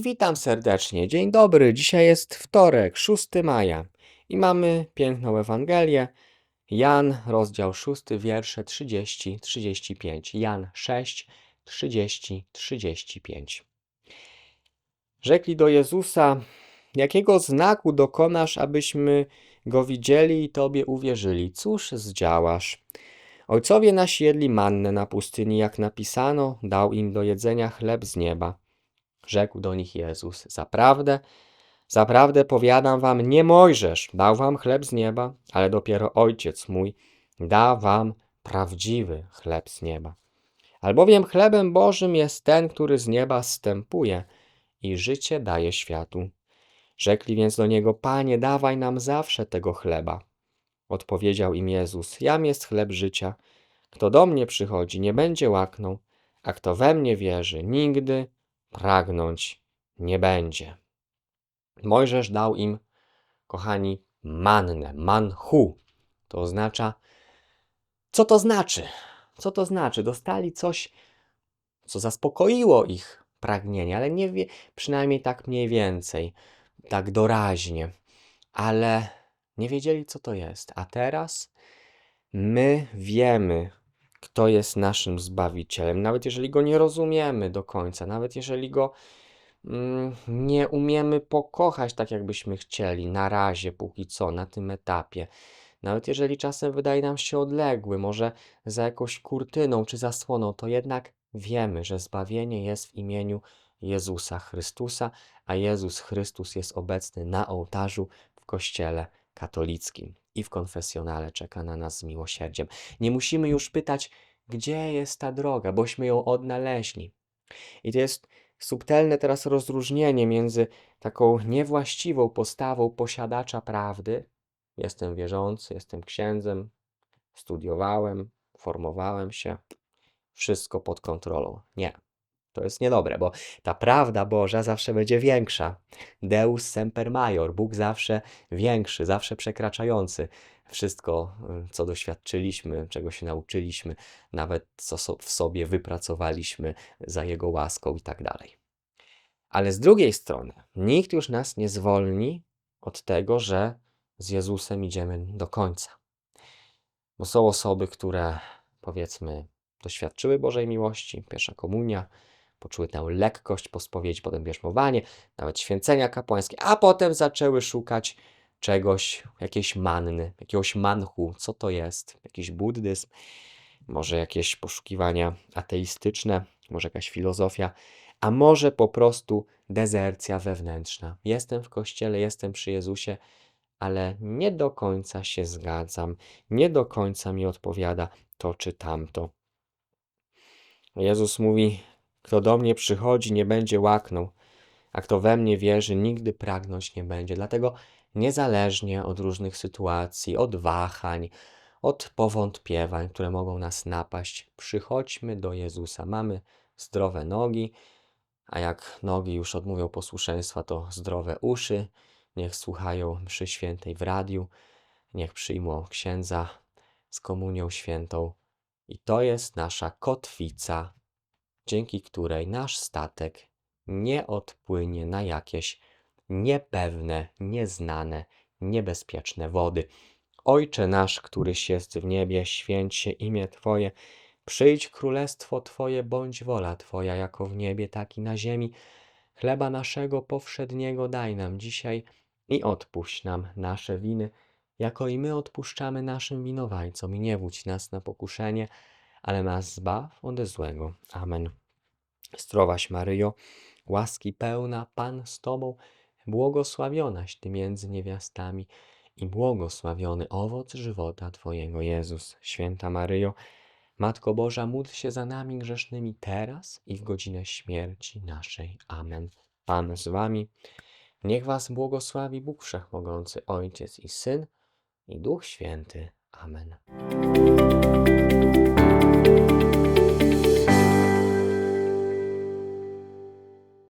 Witam serdecznie. Dzień dobry. Dzisiaj jest wtorek, 6 maja. I mamy piękną Ewangelię. Jan, rozdział 6, wiersze 30-35. Jan 6, 30-35. Rzekli do Jezusa: Jakiego znaku dokonasz, abyśmy go widzieli i Tobie uwierzyli? Cóż zdziałasz? Ojcowie nasi jedli mannę na pustyni, jak napisano, dał im do jedzenia chleb z nieba. Rzekł do nich Jezus: Zaprawdę, zaprawdę powiadam wam, nie Mojżesz dał wam chleb z nieba, ale dopiero Ojciec mój da wam prawdziwy chleb z nieba. Albowiem chlebem Bożym jest ten, który z nieba zstępuje i życie daje światu. Rzekli więc do niego: Panie, dawaj nam zawsze tego chleba. Odpowiedział im Jezus: Jam jest chleb życia. Kto do mnie przychodzi, nie będzie łaknął, a kto we mnie wierzy, nigdy pragnąć nie będzie. Mojżesz dał im, kochani, mannę, manchu. To oznacza, co to znaczy? Co to znaczy? Dostali coś, co zaspokoiło ich pragnienie, ale nie wie, przynajmniej tak mniej więcej, tak doraźnie, ale nie wiedzieli, co to jest. A teraz my wiemy, kto jest naszym Zbawicielem, nawet jeżeli go nie rozumiemy do końca, nawet jeżeli go mm, nie umiemy pokochać tak, jakbyśmy chcieli, na razie, póki co, na tym etapie. Nawet jeżeli czasem wydaje nam się odległy, może za jakąś kurtyną czy zasłoną, to jednak wiemy, że zbawienie jest w imieniu Jezusa Chrystusa, a Jezus Chrystus jest obecny na ołtarzu w Kościele katolickim i w konfesjonale czeka na nas z miłosierdziem. Nie musimy już pytać, gdzie jest ta droga, bośmy ją odnaleźli. I to jest subtelne teraz rozróżnienie między taką niewłaściwą postawą posiadacza prawdy. Jestem wierzący, jestem księdzem, studiowałem, formowałem się, wszystko pod kontrolą. Nie. To jest niedobre, bo ta prawda Boża zawsze będzie większa. Deus semper major, Bóg zawsze większy, zawsze przekraczający wszystko, y, co doświadczyliśmy, czego się nauczyliśmy, nawet co w sobie wypracowaliśmy za Jego łaską i tak dalej. Ale z drugiej strony, nikt już nas nie zwolni od tego, że z Jezusem idziemy do końca. Bo są osoby, które powiedzmy doświadczyły Bożej miłości, pierwsza komunia, poczuły tę lekkość po spowiedzi, potem bierzmowanie, nawet święcenia kapłańskie, a potem zaczęły szukać czegoś, jakiejś manny, jakiegoś manchu, co to jest, jakiś buddyzm, może jakieś poszukiwania ateistyczne, może jakaś filozofia, a może po prostu dezercja wewnętrzna. Jestem w kościele, jestem przy Jezusie, ale nie do końca się zgadzam, nie do końca mi odpowiada to czy tamto. Jezus mówi: Kto do mnie przychodzi, nie będzie łaknął, a kto we mnie wierzy, nigdy pragnąć nie będzie. Dlatego, niezależnie od różnych sytuacji, od wahań, od powątpiewań, które mogą nas napaść, przychodźmy do Jezusa. Mamy zdrowe nogi, a jak nogi już odmówią posłuszeństwa, to zdrowe uszy. Niech słuchają mszy świętej w radiu, niech przyjmą księdza z komunią świętą. I to jest nasza kotwica, dzięki której nasz statek nie odpłynie na jakieś niepewne, nieznane, niebezpieczne wody. Ojcze nasz, któryś jest w niebie, święć się imię Twoje, przyjdź królestwo Twoje, bądź wola Twoja, jako w niebie, tak i na ziemi. Chleba naszego powszedniego daj nam dzisiaj i odpuść nam nasze winy, jako i my odpuszczamy naszym winowajcom. I nie wódź nas na pokuszenie, ale nas zbaw ode złego. Amen. Zdrowaś Maryjo, łaski pełna, Pan z Tobą, błogosławionaś Ty między niewiastami i błogosławiony owoc żywota Twojego Jezus. Święta Maryjo, Matko Boża, módl się za nami grzesznymi teraz i w godzinę śmierci naszej. Amen. Pan z Wami. Niech Was błogosławi Bóg Wszechmogący, Ojciec i Syn i Duch Święty. Amen.